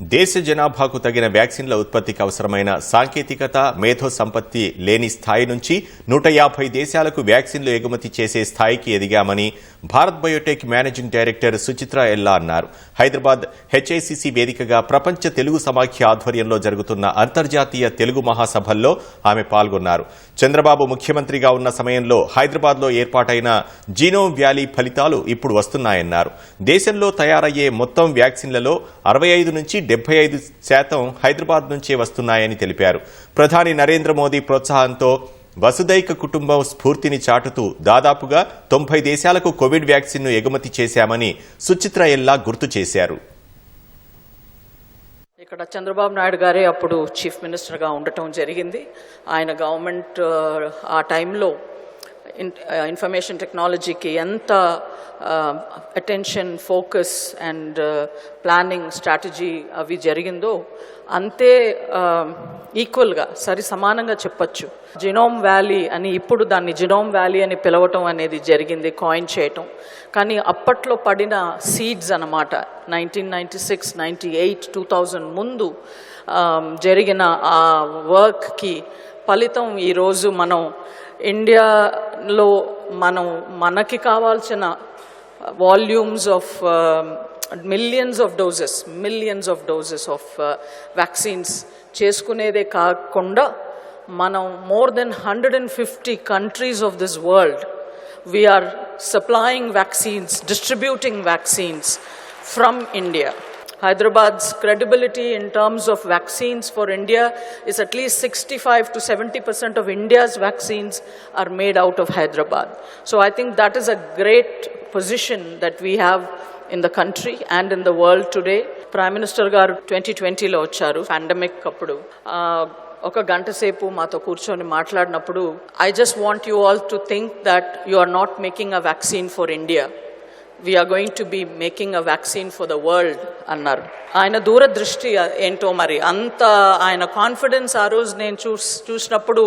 దేశ జనాభాకు తగిన వ్యాక్సిన్ల ఉత్పత్తికి అవసరమైన సాంకేతికత మేధో సంపత్తి లేని స్థాయి నుంచి నూట యాభై దేశాలకు వ్యాక్సిన్లు ఎగుమతి చేసే స్థాయికి ఎదిగామని Bharat Biotech managing director Suchitra Ella అన్నారు. హైదరాబాద్ హెచ్ఐసిసి వేదికగా ప్రపంచ తెలుగు సమాఖ్య ఆధ్వర్యంలో జరుగుతున్న అంతర్జాతీయ తెలుగు మహాసభల్లో ఆమె పాల్గొన్నారు. చంద్రబాబు ముఖ్యమంత్రిగా ఉన్న సమయంలో హైదరాబాద్లో ఏర్పాటైన జీనోమ్ వ్యాలీ ఫలితాలు ఇప్పుడు వస్తున్నాయన్నారు. దేశంలో తయారయ్యే మొత్తం వ్యాక్సిన్లలో అరవై ఐదు నుంచి డెబ్బై ఐదు శాతం హైదరాబాద్ నుంచే వస్తున్నాయని తెలిపారు. ప్రధాని నరేంద్ర మోదీ ప్రోత్సాహంతో వసుదైక కుటుంబం స్ఫూర్తిని చాటుతూ దాదాపుగా తొంభై దేశాలకు కోవిడ్ వ్యాక్సిన్ను ఎగుమతి చేశామని సుచిత్ర ఎల్లా గుర్తు చేశారు. ఇక్కడ చంద్రబాబు నాయుడు గారే అప్పుడు చీఫ్ మినిస్టర్గా ఉండటం జరిగింది. ఆయన గవర్నమెంట్ ఆ, టైంలో ఇన్ఫర్మేషన్ టెక్నాలజీకి uh, ఎంత attention focus and planning strategy అవి జరిగిందో అంతే um, ఈక్వల్గా సరి సమానంగా చెప్పచ్చు. జినోమ్ వ్యాలీ అని ఇప్పుడు దాన్ని జినోమ్ వ్యాలీ అని పిలవటం అనేది జరిగింది కాయిన్ చేయటం. కానీ అప్పట్లో పడిన సీడ్స్ అన్నమాట nineteen ninety six ninety eight two thousand ముందు um, జరిగిన ఆ వర్క్కి ఫలితం ఈరోజు మనం ఇండియా లో మనం మనకి కావాల్సిన volumes of millions of doses millions of doses of vaccines చేసుకునేదే కాకుండా మనం more than hundred and fifty countries of this world we're supplying vaccines distributing vaccines from India. Hyderabad's credibility in terms of vaccines for India is at least 65 to 70 percent of India's vaccines are made out of Hyderabad. So I think that is a great position that we have in the country and in the world today. Prime minister గారు twenty ట్వంటీలో వచ్చారు pandemic అప్పుడు ఒక గంట సేపు మాతో కూర్చొని మాట్లాడినప్పుడు I just want you all to think that you are not making a vaccine for India We're going to be making a vaccine for the world అన్నారు ఆయన దూరదృష్టి ఏంటో మరి అంత ఆయన కాన్ఫిడెన్స్ ఆ రోజు నేను చూస్ చూసినప్పుడు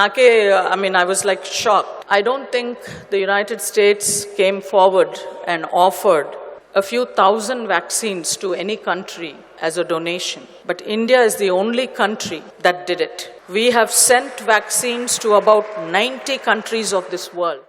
నాకే I mean I was like shock I don't think the United States came forward and offered a few thousand vaccines to any country as a donation. But India is the only country that did it. We have sent vaccines to about 90 countries of this world.